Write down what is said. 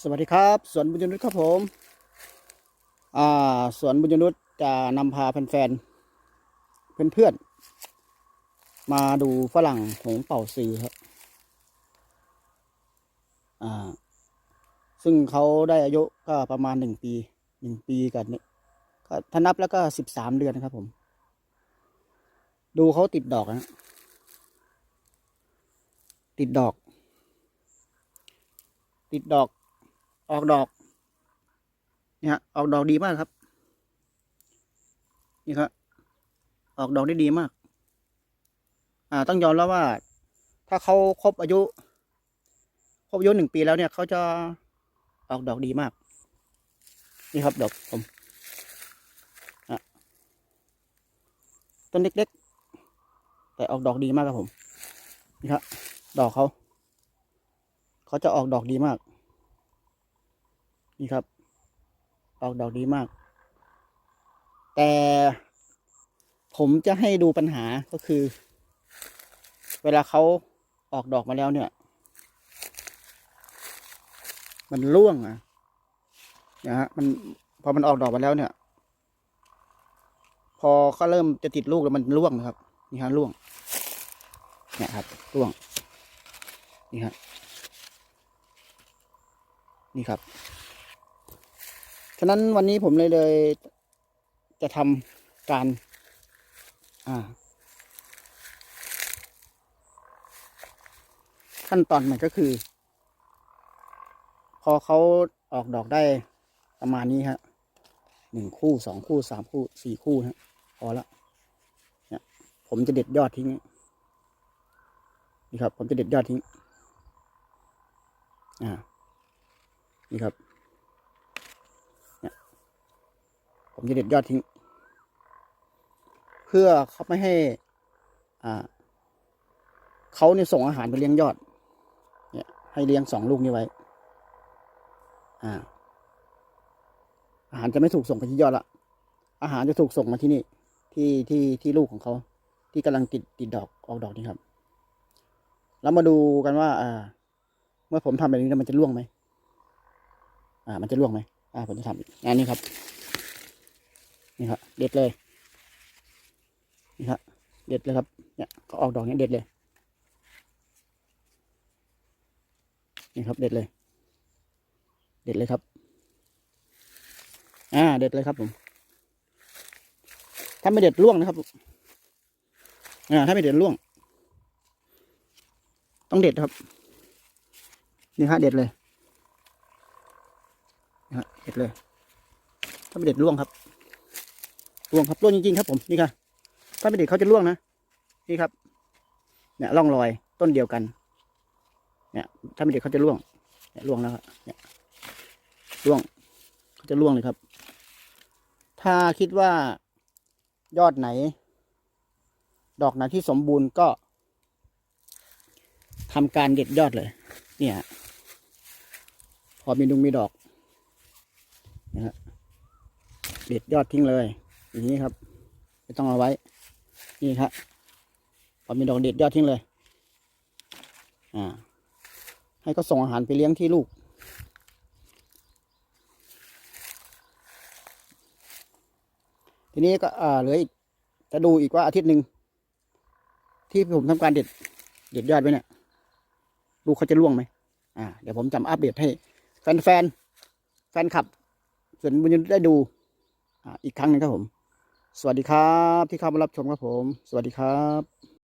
สวัสดีครับ สวนบุญยนุชครับผมอ่าสวนบุญยนุชจะนำพาแฟนๆเพื่อนๆมาดูฝรั่งหงเป่าซือครับอ่าซึ่งเขาได้อายุก็ประมาณหนึ่งปีหนึ่งปีกันเนี่ยก็ถ้านับแล้วก็สิบสามเดือนนะครับผม ดูเขาติดดอกนะติดดอก ติดดอก ออกดอกนี่ฮะออกดอกดีมากครับ นี่ครับออกดอกได้ดีมาก อ่า ต้องยอมแล้วว่า ถ้าเขาครบอายุ ครบอายุหนึ่งปีแล้วเนี่ยเขาจะออกดอกดีมาก นี่ครับดอกผมอะต้นเล็กๆ แต่ออกดอกดีมากครับผม นี่ครับดอกเขา เขาจะออกดอกดีมาก นี่ครับ ออกดอกดีมาก แต่ผมจะให้ดูปัญหาก็คือ เวลาเขาออกดอกมาแล้วเนี่ย มันร่วงอะนะฮะมันพอมันออกดอกมาแล้วเนี่ย พอเขาเริ่มจะติดลูกแล้วมันร่วงนะครับ นี่ฮะร่วงเนี่ยครับร่วง นี่ฮะนี่ครับะนั้นวันนี้ผมเลยเลย จะทำการ อ่า ขั้นตอนมันก็คือ พอเขาออกดอกได้ประมาณนี้ฮะหนึ่งคู่สองคู่สามคู่สี่คู่ฮะพอละเนี่ยผมจะเด็ดยอดทิ้งนี่ครับ ผมจะเด็ดยอดทิ้งอ่านี่ครับ ผมจะเด็ดยอดทิ้ง เพื่อเขาไม่ให้ อ่าเขาเนี่ยส่งอาหารไปเลี้ยงยอด เนี่ย ให้เลี้ยงสองลูกนี้ไว้ อ่า อาหารจะไม่ถูกส่งไปที่ยอดละ อาหารจะถูกส่งมาที่นี่ ที่ที่ที่ลูกของเขา ที่กำลังติดติดดอกออกดอกนี่ครับ แล้วมาดูกันว่า อ่า เมื่อผมทำแบบนี้แล้วมันจะร่วงไหม อ่า มันจะร่วงไหม อ่า ผมจะทำอีกอันนี้ครับ นี่ครับเด็ดเลยนี่ครับเด็ดเลยครับเนี่ยเขาออกดอกเนี้ยเด็ดเลยนี่ครับเด็ดเลย เด็ดเลยครับ อ่า เด็ดเลยครับผม ถ้าไม่เด็ดร่วงนะครับอ่าถ้าไม่เด็ดร่วง ต้องเด็ดครับ นี่ฮะเด็ดเลยนี่ฮะเด็ดเลย ถ้าไม่เด็ดร่วงครับ ร่วงครับร่วงจริงๆครับผมนี่ค่ะถ้าไม่เด็ดเขาจะร่วงนะนี่ครับ เนี่ยร่องรอยต้นเดียวกัน เนี่ยถ้าไม่เด็ดเขาจะร่วงเนี่ยร่วงแล้วครับเนี่ยร่วงเขาจะร่วงเลยครับ ถ้าคิดว่ายอดไหน ดอกไหนที่สมบูรณ์ก็ทำการเด็ดยอดเลย เนี่ย พอมีดุงมีดอกนะฮะเด็ดยอดทิ้งเลย อย่างนี้ครับ ไม่ต้องเอาไว้ นี่ครับพอมีดอกเด็ดยอดทิ้งเลย อ่า ให้เขาส่งอาหารไปเลี้ยงที่ลูก ทีนี้ก็อ่าเหลืออีกจะดูอีกว่าอาทิตย์หนึ่งที่ผมทำการเด็ดเด็ดยอดไว้เนี่ยลูกเขาจะร่วงไหมอ่า เดี๋ยวผมจำอัปเดตให้ แฟนแฟนแฟนคลับส่วนบุญยนต์ได้ดู อ่า อีกครั้งหนึ่งครับผม สวัสดีครับที่เข้ามารับชมครับผม สวัสดีครับ